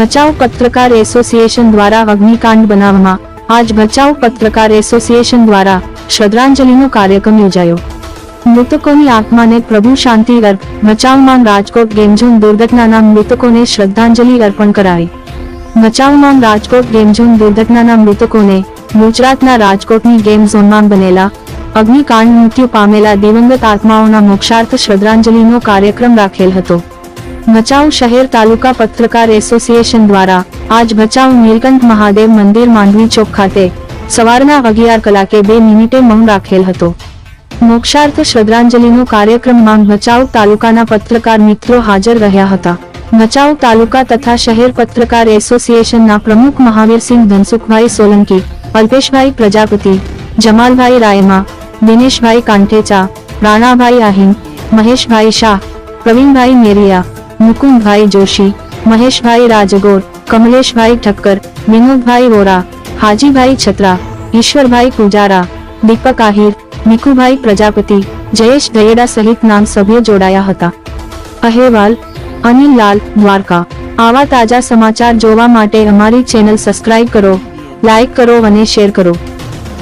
ભચાઉ પત્રકાર એસોસિએશન દ્વારા અગ્નિકાંડ બનાવમાં આજ ભચાઉ પત્રકાર એસોસિએશન દ્વારા શ્રદ્ધાંજલિનો કાર્યક્રમ યોજાયો. મૃતકોની આત્માને પ્રભુ શાંતિ અર્પ ભચાઉમાં રાજકોટ ગેમઝોન દુર્ઘટનાના મૃતકોને શ્રદ્ધાંજલિ અર્પણ કરાઈ ભચાઉમાં રાજકોટ ગેમઝોન દુર્ઘટનાના મૃતકોને ગુજરાતના રાજકોટની ગેમ ઝોનમાં બનેલા અગ્નિકાંડ મૃત્યુ પામેલા દિવંગત આત્માઓના મોક્ષાર્થ શ્રદ્ધાંજલિનો કાર્યક્રમ રાખેલ હતો. ભચાઉ શહેર તાલુકા પત્રકાર એસોસિએશન દ્વારા આજ ભચાઉ નીલકંઠ મહાદેવ મંદિર માંડવી ચોક ખાતે સવારના અગિયાર કલાકે બે મિનિટે મૌન રાખેલ હતો. મોક્ષાર્થ શ્રદ્ધાંજલિનો કાર્યક્રમમાં ભચાઉ તાલુકાના પત્રકાર મિત્રો હાજર રહ્યા હતા. ભચાઉ તાલુકા તથા શહેર પત્રકાર એસોસિએશનના પ્રમુખ મહાવીરસિંહ ધનસુખભાઈ સોલંકી, અલ્પેશભાઈ પ્રજાપતિ, જમાલભાઈ રાયમા, દિનેશભાઈ કાંઠેચા, રાણાભાઈ આહિન મહેશભાઈ શાહ, પ્રવીણભાઈ મેરિયા મુકુંદભાઈ જોશી, મહેશભાઈ રાજગોર, કમલેશભાઈ ઠક્કર વિનોદભાઈ વોરા, હાજીભાઈ છત્રા, ઈશ્વરભાઈ પૂજારા, દીપક આહિર, નિકુભાઈ પ્રજાપતિ, જયેશ દયેડા સહિત નામ સભ્યો જોડાયા હતા. અહેવાલ અનિલ લાલ દ્વારકા. આવા તાજા સમાચાર જોવા માટે અમારી ચેનલ સબસ્ક્રાઇબ કરો, લાઇક કરો અને શેર કરો.